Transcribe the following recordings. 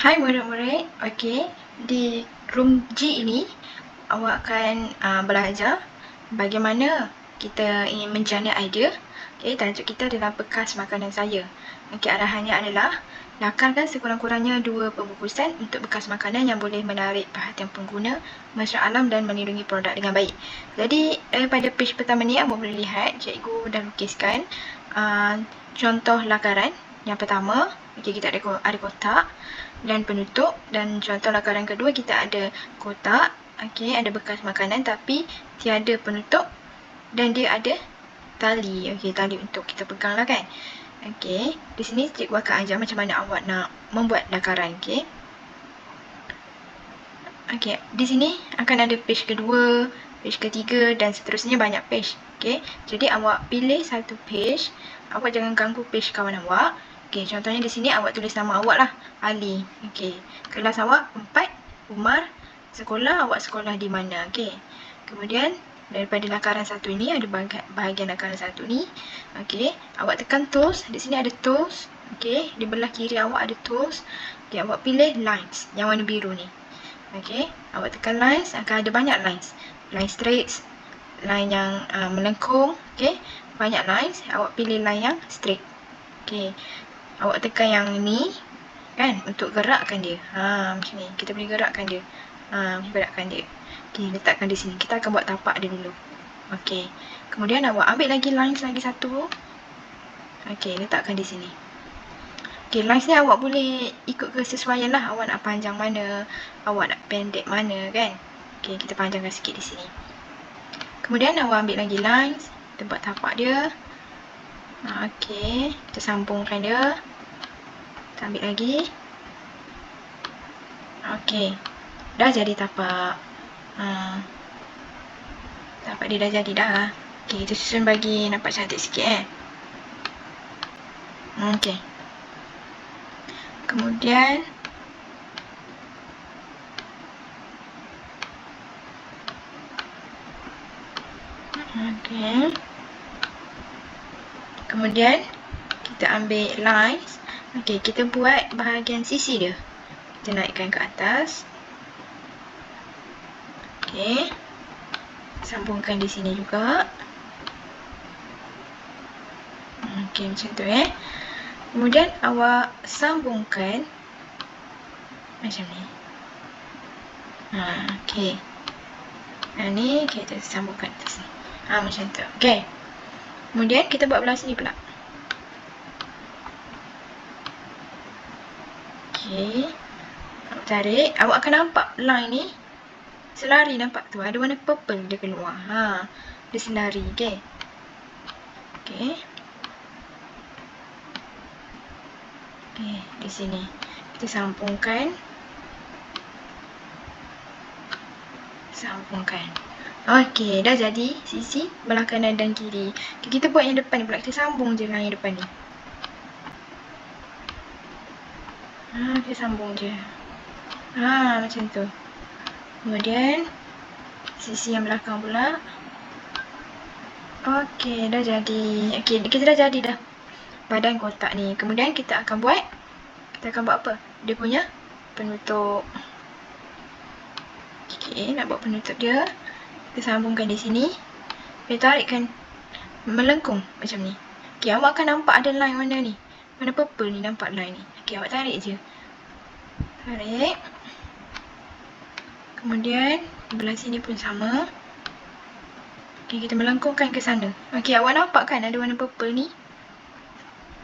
Hai murid-murid. Okey, di room G ini awak akan uh, belajar bagaimana kita ingin menjana idea. Okey, tajuk kita adalah bekas makanan saya. Okey, arahannya adalah lakarkan sekurang-kurangnya dua pembungkusan untuk bekas makanan yang boleh menarik perhatian pengguna, mesra alam dan melindungi produk dengan baik. Jadi, pada page pertama ni awak boleh lihat cikgu dah lukiskan uh, contoh lakaran. Yang pertama, okey kita ada ada kotak dan penutup dan contoh lakaran kedua kita ada kotak okey ada bekas makanan tapi tiada penutup dan dia ada tali okey tali untuk kita peganglah kan. Okey di sini cikgu akan ajar macam mana awak nak membuat lakaran okey okey di sini akan ada page kedua page ketiga dan seterusnya banyak page okey jadi awak pilih satu page awak jangan ganggu page kawan awak Okey, contohnya di sini awak tulis nama awak lah. Ali. Okey. Kelas awak empat. Umar. Sekolah awak sekolah di mana. Okey. Kemudian daripada lakaran satu ini ada bahagian lakaran satu ni. Okey. Awak tekan tools. Di sini ada tools. Okey. Di belah kiri awak ada tools. Okey. Awak pilih lines. Yang warna biru ni. Okey. Awak tekan lines. Akan ada banyak lines. Line straight. Line yang uh, melengkung. Okey. Banyak lines. Awak pilih line yang straight. Okey awak tekan yang ni kan untuk gerakkan dia. Ha macam ni. Kita boleh gerakkan dia. Ha gerakkan dia. Okey letakkan di sini. Kita akan buat tapak dia dulu. Okey. Kemudian awak ambil lagi lines lagi satu. Okey letakkan di sini. Okey lines ni awak boleh ikut kesesuaian lah. Awak nak panjang mana awak nak pendek mana kan? Okey kita panjangkan sikit di sini. Kemudian awak ambil lagi lines. Kita buat tapak dia. Okey, kita sambungkan dia. Kita ambil lagi. Okey. Dah jadi tapak. Ha. Tapak dia dah jadi dah. Okey, kita susun bagi nampak cantik sikit eh. Okey. Kemudian Okey. Kemudian kita ambil lines Okey, kita buat bahagian sisi dia. Kita naikkan ke atas. Okey. Sambungkan di sini juga. Okey, macam tu eh. Kemudian awak sambungkan macam ni. Ha, okey. Ha, ni kita sambungkan atas ni. Ha, macam tu. Okey. Kemudian kita buat belah sini pula. Awak tarik. Awak akan nampak line ni. Selari nampak tu. Ada warna purple dia keluar. Ha. Dia selari. Okey. Okey. Okey. Di sini. Kita sambungkan. Sambungkan. Okey. Dah jadi sisi belah kanan dan kiri. Okay, kita buat yang depan ni pula. Kita sambung je yang depan ni. Ha, kita sambung je. Ha, macam tu. Kemudian, sisi yang belakang pula. Okey, dah jadi. Okey, kita dah jadi dah. Badan kotak ni. Kemudian kita akan buat. Kita akan buat apa? Dia punya penutup. Okey, nak buat penutup dia. Kita sambungkan di sini. Kita tarikkan melengkung macam ni. Okey, awak akan nampak ada line mana ni. Mana purple ni nampak line ni. Okey, awak tarik je. Tarik. Kemudian, belah sini pun sama. Okey, kita melengkungkan ke sana. Okey, awak nampak kan ada warna purple ni?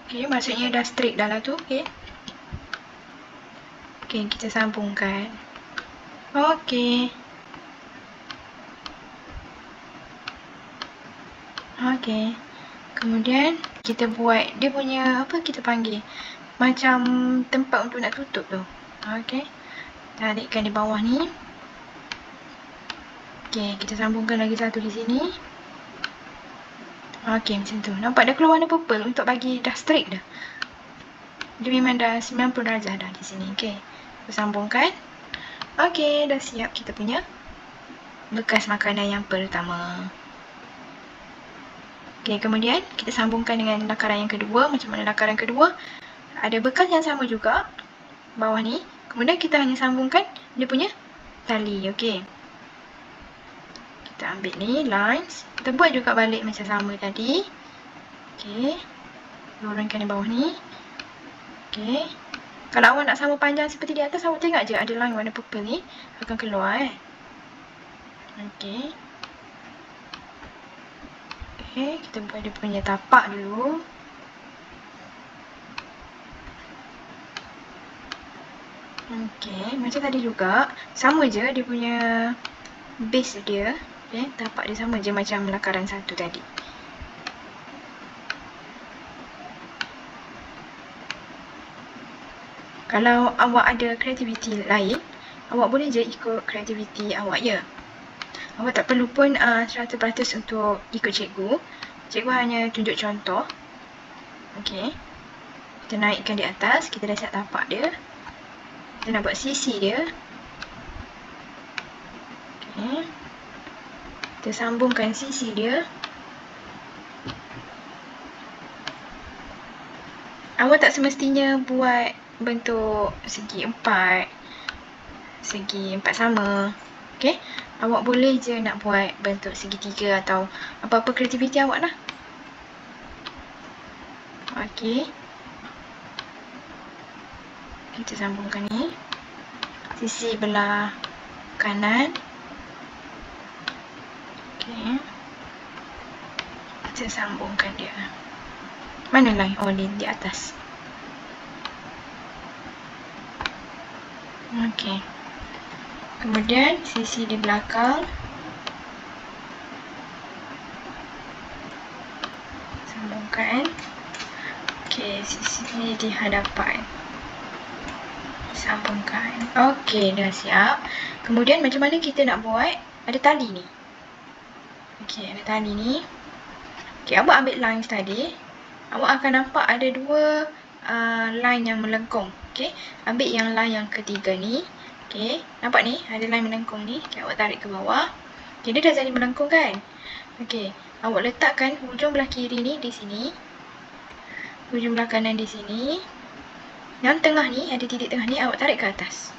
Okey, maksudnya dah straight dah lah tu. Okey. Okey, kita sambungkan. Okey. Okey. Kemudian, kita buat dia punya apa kita panggil macam tempat untuk nak tutup tu okey tarikkan di bawah ni okey kita sambungkan lagi satu di sini okey macam tu nampak dah keluar warna purple untuk bagi dah straight dah dia memang dah 90 darjah dah di sini okey kita sambungkan okey dah siap kita punya bekas makanan yang pertama Okay, kemudian kita sambungkan dengan lakaran yang kedua. Macam mana lakaran kedua? Ada bekas yang sama juga. Bawah ni. Kemudian kita hanya sambungkan dia punya tali. Okey. Kita ambil ni lines. Kita buat juga balik macam sama tadi. Okey. Luruskan di bawah ni. Okey. Kalau awak nak sama panjang seperti di atas, awak tengok je ada line warna purple ni akan keluar eh. Okey. Okey, kita buat dia punya tapak dulu. Okey, macam tadi juga. Sama je dia punya base dia. Okay, tapak dia sama je macam lakaran satu tadi. Kalau awak ada kreativiti lain, awak boleh je ikut kreativiti awak ya. Awak tak perlu pun uh, 100% untuk ikut cikgu. Cikgu hanya tunjuk contoh. Okey. Kita naikkan di atas, kita dah set tapak dia kita nak buat sisi dia. Okay. kita sambungkan sisi dia. Awak tak semestinya buat bentuk segi empat segi empat sama. Okay. awak boleh je nak buat bentuk segi tiga atau apa-apa kreativiti awak lah. Okay kita sambungkan ni. Sisi belah kanan. Okey. Kita sambungkan dia. Mana line oh ni di atas. Okey. Kemudian sisi di belakang. Sambungkan. Okey sisi di hadapan sambungkan. Okey, dah siap. Kemudian macam mana kita nak buat? Ada tali ni. Okey, ada tali ni. Okey, awak ambil line tadi. Awak akan nampak ada dua uh, line yang melengkung. Okey, ambil yang line yang ketiga ni. Okey, nampak ni? Ada line melengkung ni. Okey, awak tarik ke bawah. Okey, dia dah jadi melengkung kan? Okey, awak letakkan hujung belah kiri ni di sini. Hujung belah kanan di sini. Yang tengah ni, ada titik tengah ni, awak tarik ke atas.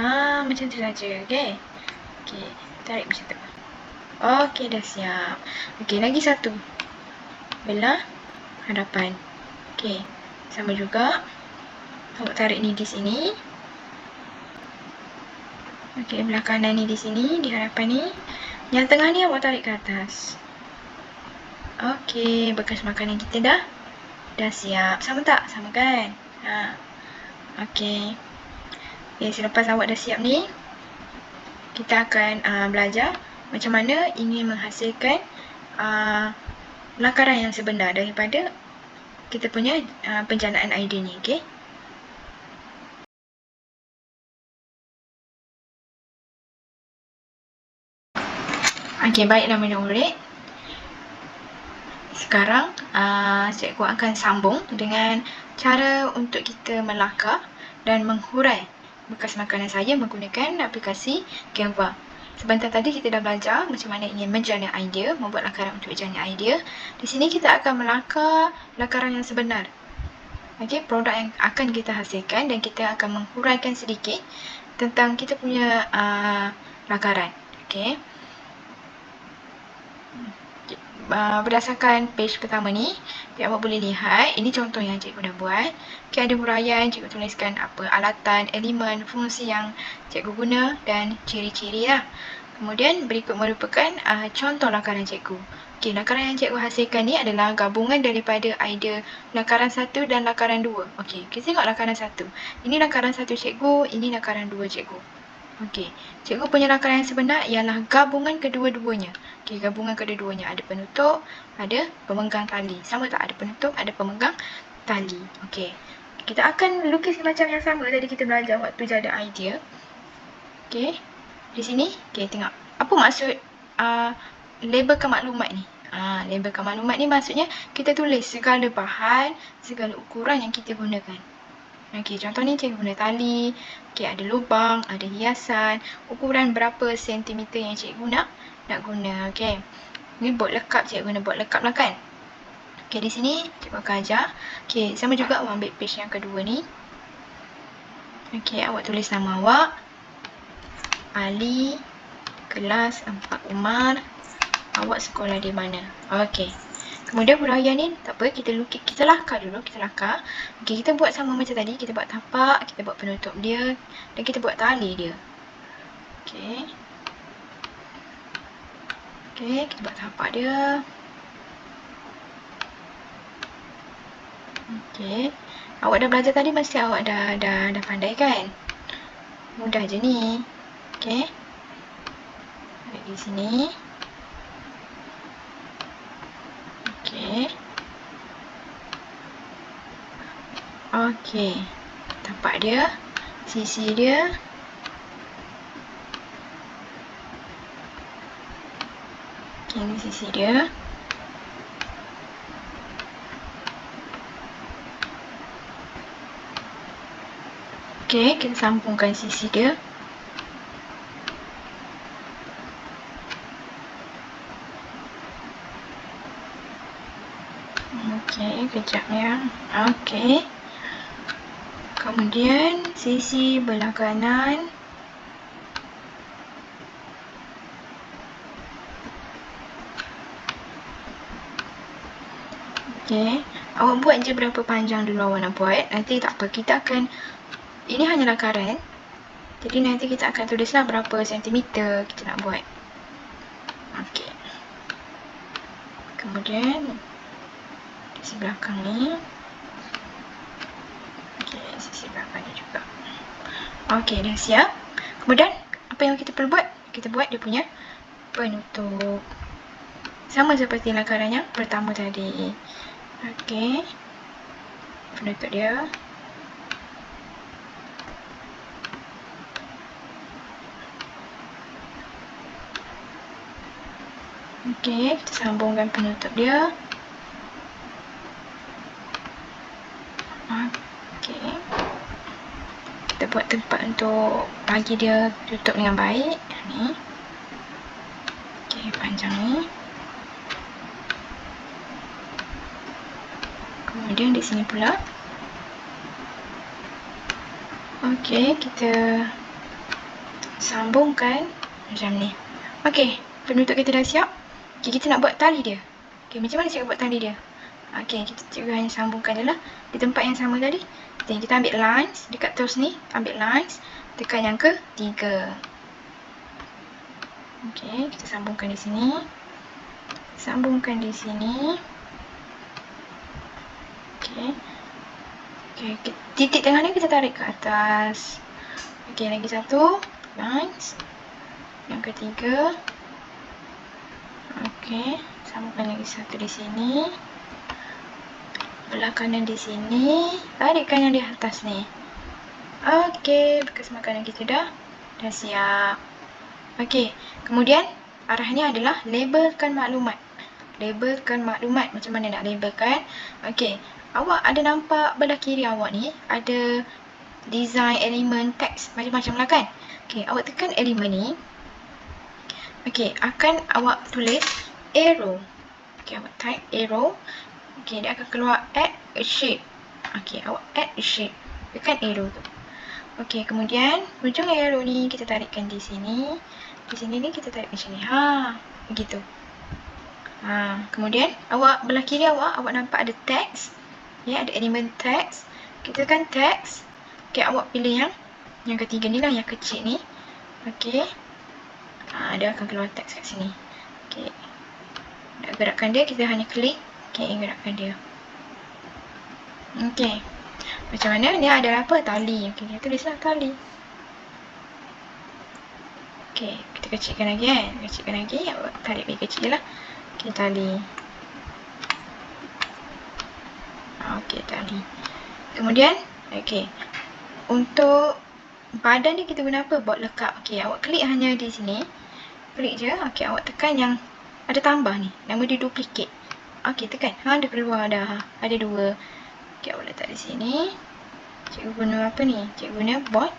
Ha, macam tu saja, okey. Okey, tarik macam tu. Okey, dah siap. Okey, lagi satu. Belah hadapan. Okey, sama juga. Awak tarik ni di sini. Okey, belah kanan ni di sini, di hadapan ni. Yang tengah ni awak tarik ke atas. Okey, bekas makanan kita dah dah siap. Sama tak? Sama kan? Ha. Okey. Okay, selepas awak dah siap ni, kita akan uh, belajar macam mana ingin menghasilkan uh, lakaran yang sebenar daripada kita punya uh, penjanaan idea ni. Okey. Okey, baiklah murid-murid. Sekarang uh, cikgu akan sambung dengan cara untuk kita melakar dan menghurai bekas makanan saya menggunakan aplikasi Canva. Sebentar tadi kita dah belajar macam mana ingin menjana idea, membuat lakaran untuk menjana idea. Di sini kita akan melakar lakaran yang sebenar. Okey, produk yang akan kita hasilkan dan kita akan menghuraikan sedikit tentang kita punya uh, lakaran. Okey uh, berdasarkan page pertama ni awak boleh lihat ini contoh yang cikgu dah buat okay, ada huraian cikgu tuliskan apa alatan, elemen, fungsi yang cikgu guna dan ciri-ciri lah kemudian berikut merupakan uh, contoh lakaran cikgu Okay, lakaran yang cikgu hasilkan ni adalah gabungan daripada idea lakaran satu dan lakaran dua. Okey, kita tengok lakaran satu. Ini lakaran satu cikgu, ini lakaran dua cikgu. Okey, cikgu punya yang sebenar ialah gabungan kedua-duanya. Okey, gabungan kedua-duanya ada penutup, ada pemegang tali. Sama tak ada penutup, ada pemegang tali. Okey. Kita akan lukis macam yang sama tadi kita belajar waktu jada idea. Okey. Di sini, okey tengok. Apa maksud uh, labelkan maklumat ni? Ah, uh, labelkan maklumat ni maksudnya kita tulis segala bahan, segala ukuran yang kita gunakan. Okey, contoh ni cikgu guna tali. Okey, ada lubang, ada hiasan. Ukuran berapa sentimeter yang cikgu nak nak guna. Okey. Ni buat lekap cikgu guna buat lekap lah kan. Okey, di sini cikgu akan ajar. Okey, sama juga awak ambil page yang kedua ni. Okey, awak tulis nama awak. Ali, kelas 4 Umar. Awak sekolah di mana? Okey. Kemudian huraian ni tak apa kita lukis kita lakar dulu kita lakar. Okey kita buat sama macam tadi kita buat tapak, kita buat penutup dia dan kita buat tali dia. Okey. Okey kita buat tapak dia. Okey. Awak dah belajar tadi mesti awak dah dah dah pandai kan? Mudah je ni. Okey. Di sini. Okey. Okey. Tapak dia. Sisi dia. Okey, ini sisi dia. Okey, kita sambungkan sisi dia. Okey, kejap ya. Okey. Kemudian sisi belah kanan. Okey. Awak buat je berapa panjang dulu awak nak buat. Nanti tak apa. Kita akan... Ini hanyalah karet. Jadi nanti kita akan tulislah berapa sentimeter kita nak buat. Okey. Kemudian sisi belakang ni okey sisi belakang ni juga. Okey dah siap kemudian apa yang kita perlu buat? Kita buat dia punya penutup. Sama seperti lakaran yang pertama tadi. Okey. Penutup dia. Okey, kita sambungkan penutup dia. Buat tempat untuk bagi dia tutup dengan baik ni. Ok panjang ni. Kemudian di sini pula. Ok kita sambungkan macam ni. Ok penutup kita dah siap? Ok kita nak buat tali dia. Ok macam mana cara buat tali dia? Ok kita juga hanya sambungkan je lah. Di tempat yang sama tadi Then kita ambil lines dekat terus ni, ambil lines, tekan yang ke tiga. Okey, kita sambungkan di sini. Sambungkan di sini. Okey. Okey, titik tengah ni kita tarik ke atas. Okey, lagi satu. Lines. Yang ketiga. Okey, sambungkan lagi satu di sini belah kanan di sini. Tarikkan yang di atas ni. Okey, bekas makanan kita dah. Dah siap. Okey, kemudian arahnya adalah labelkan maklumat. Labelkan maklumat. Macam mana nak labelkan? Okey, awak ada nampak belah kiri awak ni ada design elemen teks macam-macam lah kan? Okey, awak tekan elemen ni. Okey, akan awak tulis arrow. Okey, awak type arrow Okey, dia akan keluar add a shape. Okey, awak add a shape. Tekan arrow tu. Okey, kemudian hujung arrow ni kita tarikkan di sini. Di sini ni kita tarik macam ni. Ha, begitu. Ha, kemudian awak belah kiri awak awak nampak ada text. Ya, ada elemen text. Kita tekan text. Okey, awak pilih yang yang ketiga ni lah, yang kecil ni. Okey. Ha, dia akan keluar text kat sini. Okey. Nak gerakkan dia, kita hanya klik Okay, gerakkan dia. Okay. Macam mana? Dia ada apa? Tali. Okay, dia tulislah tali. Okay, kita kecilkan lagi kan? Kecilkan lagi. Tarik lebih kecil je lah. Okay, tali. Okay, tali. Kemudian, okay. Untuk badan ni kita guna apa? Buat lekat. Okay, awak klik hanya di sini. Klik je. Okay, awak tekan yang ada tambah ni. Nama dia duplicate. Okey, tekan. Ha, dia keluar dah. Ada dua. Okey, awak letak di sini. Cikgu guna apa ni? Cikgu guna bot.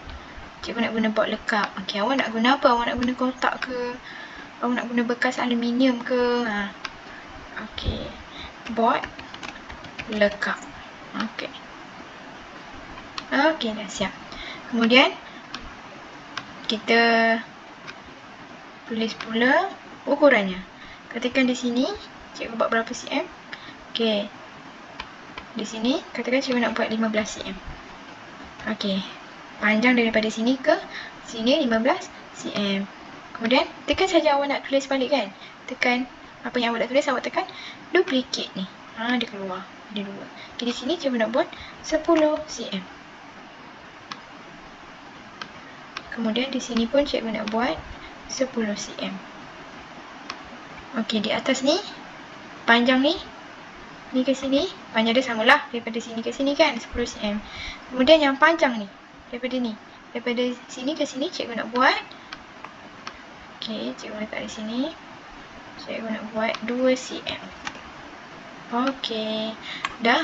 Cikgu nak guna bot lekap. Okey, awak nak guna apa? Awak nak guna kotak ke? Awak nak guna bekas aluminium ke? Ha. Okey. Bot lekap. Okey. Okey, dah siap. Kemudian kita tulis pula ukurannya. Katakan di sini cikgu buat berapa cm? Okey. Di sini katakan cikgu nak buat 15 cm. Okey. Panjang daripada sini ke sini 15 cm. Kemudian tekan saja awak nak tulis balik kan? Tekan apa yang awak nak tulis awak tekan duplicate ni. Ha dia keluar. Dia dua. Okay, di sini cikgu nak buat 10 cm. Kemudian di sini pun cikgu nak buat 10 cm. Okey, di atas ni panjang ni ni ke sini, panjang dia samalah daripada sini ke sini kan 10 cm. Kemudian yang panjang ni daripada ni, daripada sini ke sini cikgu nak buat Okey, cikgu letak di sini. Cikgu nak buat 2 cm. Okey, dah.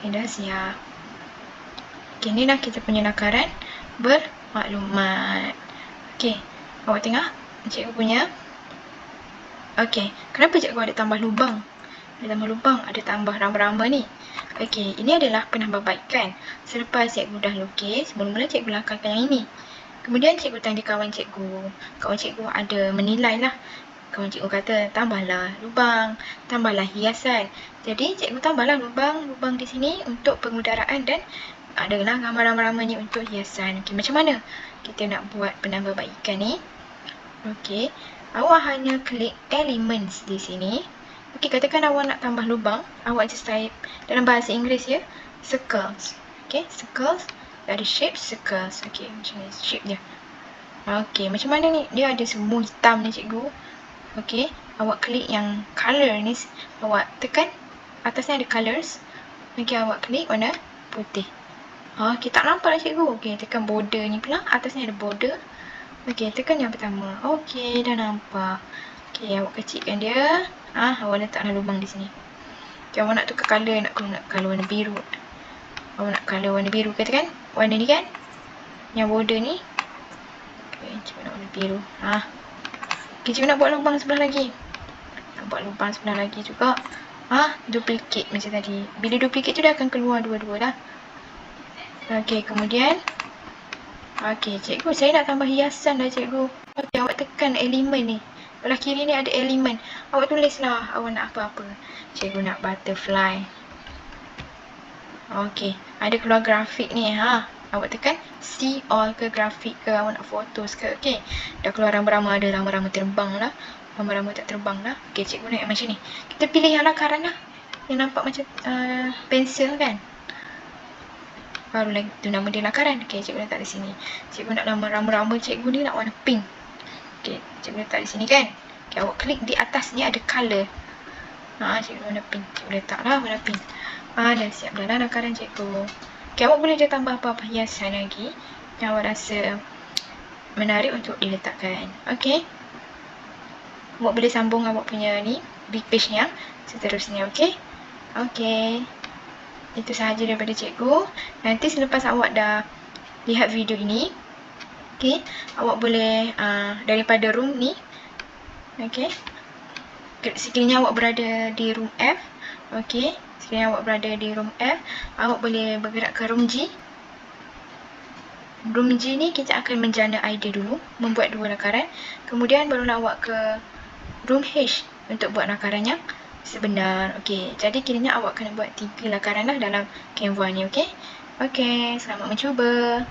Okay, dah siap. Okey, ni dah kita punya nakaran bermaklumat. Okey, awak tengok cikgu punya. Okey, kenapa cikgu ada tambah lubang? Tambah lubang, ada tambah ramba-ramba ni. Okey, ini adalah penambahbaikan. Selepas cikgu dah lukis, mula-mula cikgu lakarkan yang ini. Kemudian cikgu tanya kawan cikgu. Kawan cikgu ada menilai lah. Kawan cikgu kata tambahlah lubang, tambahlah hiasan. Jadi cikgu tambahlah lubang, lubang di sini untuk pengudaraan dan adalah ramai-ramai ni untuk hiasan. Okey, macam mana kita nak buat penambahbaikan ni? Okey, awak hanya klik elements di sini. Okey, katakan awak nak tambah lubang, awak just type dalam bahasa Inggeris ya, circles. Okey, circles ada shape circles. Okey, macam ni shape dia. Okey, macam mana ni? Dia ada semua hitam ni cikgu. Okey, awak klik yang color ni. Awak tekan atas ni ada colors. Okey, awak klik warna putih. Okey, tak nampak lah cikgu. Okey, tekan border ni pula. Atas ni ada border. Okey, tekan yang pertama. Okey, dah nampak. Okey, awak kecilkan dia. Ah, awak letaklah lubang di sini. Okey, awak nak tukar color. Nak, nak color warna biru. Awak nak color warna biru katakan warna ni kan? Yang border ni? Okay, cikgu nak warna biru. Ha. okay, cikgu nak buat lubang sebelah lagi. Nak buat lubang sebelah lagi juga. Ha, duplicate macam tadi. Bila duplicate tu dia akan keluar dua-dua lah ok kemudian? Ok cikgu saya nak tambah hiasan dah cikgu. Ok awak tekan elemen ni Belah kiri ni ada elemen. Awak tulislah awak nak apa-apa. Cikgu nak butterfly. Okey, ada keluar grafik ni ha. Awak tekan see all ke grafik ke awak nak fotos ke. Okey. Dah keluar rama-rama ada rama-rama terbang lah. Rama-rama tak terbang lah. Okey, cikgu nak macam ni. Kita pilih yang lakaran lah. Yang nampak macam uh, pensel kan. Baru lagi tu nama dia lakaran. Okey, cikgu letak di sini. Cikgu nak nama rama-rama cikgu ni nak warna pink. Cikgu letak di sini kan. Okey, awak klik di atas ni ada color. Ha, cikgu warna pink. Cikgu letak lah warna pink. Ah, dah siap dah lah nakaran cikgu. Okay, awak boleh je tambah apa-apa hiasan lagi yang awak rasa menarik untuk diletakkan. Okay. Awak boleh sambung awak punya ni, big page yang seterusnya. Okay. Okay. Itu sahaja daripada cikgu. Nanti selepas awak dah lihat video ini, okay, awak boleh uh, daripada room ni, okay, sekiranya awak berada di room F, okay, Sekiranya awak berada di room F, awak boleh bergerak ke room G. Room G ni kita akan menjana idea dulu, membuat dua lakaran. Kemudian barulah awak ke room H untuk buat lakaran yang sebenar. Okey, jadi kiranya awak kena buat tiga lakaran lah dalam Canva ni, okey? Okey, selamat mencuba.